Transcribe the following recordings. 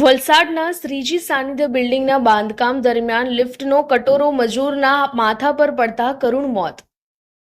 વલસાડના શ્રીજી સાનિધ્ય બિલ્ડિંગના બાંધકામ દરમિયાન લિફ્ટનો કટોરો મજૂરના માથા પર પડતા કરુણ મોત.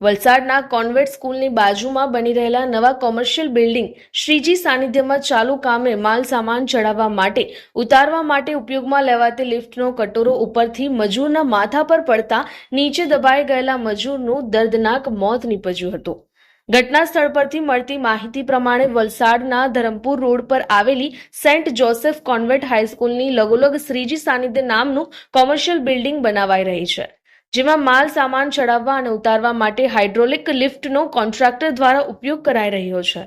વલસાડના કોન્વેન્ટ સ્કૂલની બાજુમાં બની રહેલા નવા કોમર્શિયલ બિલ્ડિંગ શ્રીજી સાનિધ્યમાં ચાલુ કામે માલ સામાન ચડાવવા માટે, ઉતારવા માટે ઉપયોગમાં લેવાતી લિફ્ટનો કટોરો ઉપરથી મજૂરના માથા પર પડતા નીચે દબાઈ ગયેલા મજૂરનું દર્દનાક મોત નીપજ્યું હતું. ઘટના સ્થળ પરથી મળતી માહિતી પ્રમાણે વલસાડના ધરમપુર રોડ પર આવેલી સેન્ટ જોસેફ કોન્વેન્ટ હાઈસ્કૂલની લગોલગ શ્રીજી સાનિધ્ય નામનું કોમર્શિયલ બિલ્ડિંગ બનાવાઈ રહી છે, જેમાં માલ સામાન ચડાવવા અને ઉતારવા માટે હાઇડ્રોલિક લિફ્ટનો કોન્ટ્રાક્ટર દ્વારા ઉપયોગ કરાઈ રહ્યો છે.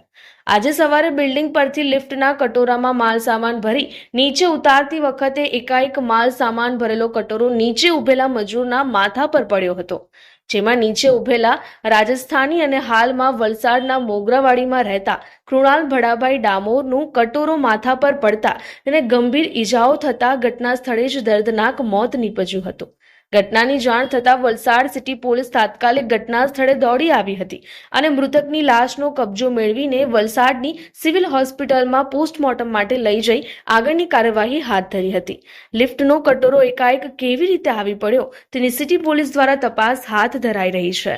આજે સવારે બિલ્ડિંગ પરથી લિફ્ટના કટોરામાં માલ સામાન ભરી નીચે ઉતારતી વખતે એકાએક માલ સામાન ભરેલો કટોરો નીચે ઉભેલા મજૂરના માથા પર પડ્યો હતો. જેમાં નીચે ઉભેલા રાજસ્થાની અને હાલમાં વલસાડના મોગરાવાડીમાં રહેતા કૃણાલ ભડાભાઈ ડામોરનું કટોરો માથા પર પડતા અને ગંભીર ઈજાઓ થતા ઘટના સ્થળે જ દર્દનાક મોત નીપજ્યું હતું. ઘટનાની જાણ થતાં વલસાડ સિટી પોલીસ તાત્કાલિક ઘટના સ્થળે દોડી આવી હતી અને મૃતકની લાશનો કબજો મેળવીને વલસાડની સિવિલ હોસ્પિટલમાં પોસ્ટમોર્ટમ માટે લઈ જઈ આગળની કાર્યવાહી હાથ ધરી હતી. લિફ્ટનો કટોરો એકાએક કેવી રીતે આવી પડ્યો તેની સિટી પોલીસ દ્વારા તપાસ હાથ ધરાઈ રહી છે.